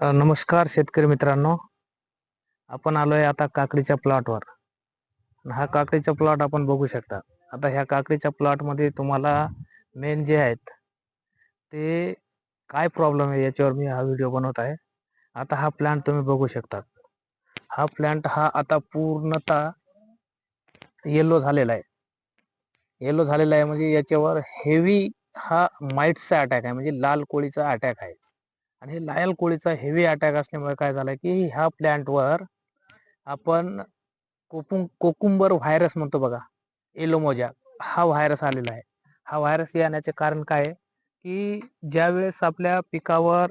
नमस्कार शेतकरी मित्रांनो. आपण आलोय आता काकडीच्या प्लॉटवर हा काकडीचा प्लॉट आपण बघू शकता. आता ह्या काकडीच्या प्लॉटमध्ये तुम्हाला मेन जे आहेत ते काय प्रॉब्लेम आहे याच्यावर मी हा व्हिडिओ बनवत आहे. आता हा प्लांट तुम्ही बघू शकता हा प्लांट हा आता पूर्णतः येलो झालेला आहे. येलो झालेला आहे म्हणजे याच्यावर हेवी हा माइट्सचा अटॅक आहे. म्हणजे लाल कोळीचा अटॅक आहे. आणि हे लायल कोळीचा हेवी अटॅक असल्यामुळे काय झालं की ह्या प्लॅन्टवर आपण कोकुं कोकुंबर व्हायरस म्हणतो बघा एलोमोजा हा व्हायरस आलेला आहे. हा व्हायरस येण्याचे कारण काय आहे? की ज्या वेळेस आपल्या पिकावर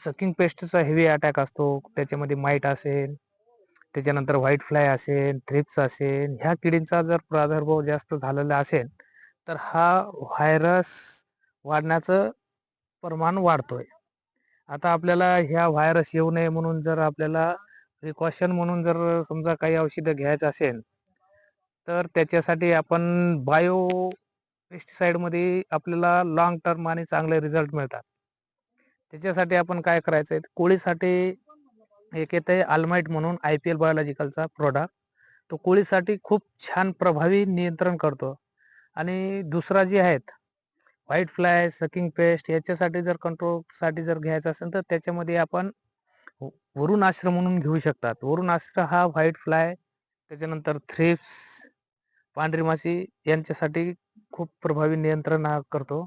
सकिंग पेस्टचा हेवी अटॅक असतो त्याच्यामध्ये माईट असेल त्याच्यानंतर व्हाईट फ्लाय असेल थ्रिप्स असेल ह्या किडींचा जर प्रादुर्भाव जास्त झालेला असेल तर हा व्हायरस वाढण्याचं प्रमाण वाढतोय. आता आपल्याला ह्या व्हायरस येऊ नये म्हणून जर आपल्याला प्रिकॉशन म्हणून जर समजा काही औषधं घ्यायचं असेल तर त्याच्यासाठी आपण बायो पेस्टिसाईडमध्ये आपल्याला लॉंग टर्म आणि चांगले रिझल्ट मिळतात. त्याच्यासाठी आपण काय करायचं आहे कोळीसाठी एक येतं आहे आल्माइट म्हणून आय पी एल बायोलॉजिकलचा प्रोडक्ट तो कोळीसाठी खूप छान प्रभावी नियंत्रण करतो. आणि दुसरा जे आहेत व्हाईट फ्लाय सकिंग पेस्ट याच्यासाठी जर कंट्रोलसाठी जर घ्यायचं असेल तर त्याच्यामध्ये आपण वरुण आश्र म्हणून घेऊ शकतात. वरुण आश्र हा व्हाईट फ्लाय त्याच्यानंतर थ्रिप्स पांढरी माशी यांच्यासाठी खूप प्रभावी नियंत्रण करतो.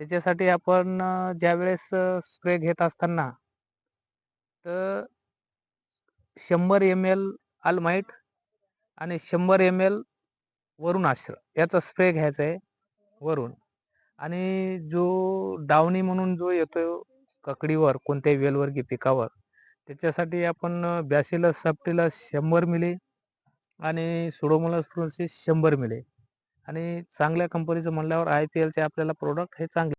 त्याच्यासाठी आपण ज्यावेळेस स्प्रे घेत असताना तर शंभर एम एल आलमाईट आणि शंभर एम एल वरुण आश्र याचा स्प्रे घ्यायचा आहे वरून. आणि जो डावणी म्हणून जो येतो ककडीवर कोणत्याही वेलवर्गीय पिकावर त्याच्यासाठी आपण बॅसिलस सप्टीला शंभर मिली आणि सुडोमोला फ्रुन्सिस शंभर मिले. आणि चांगल्या कंपनीचं म्हणल्यावर आय पी एलचे आपल्याला प्रोडक्ट हे चांगले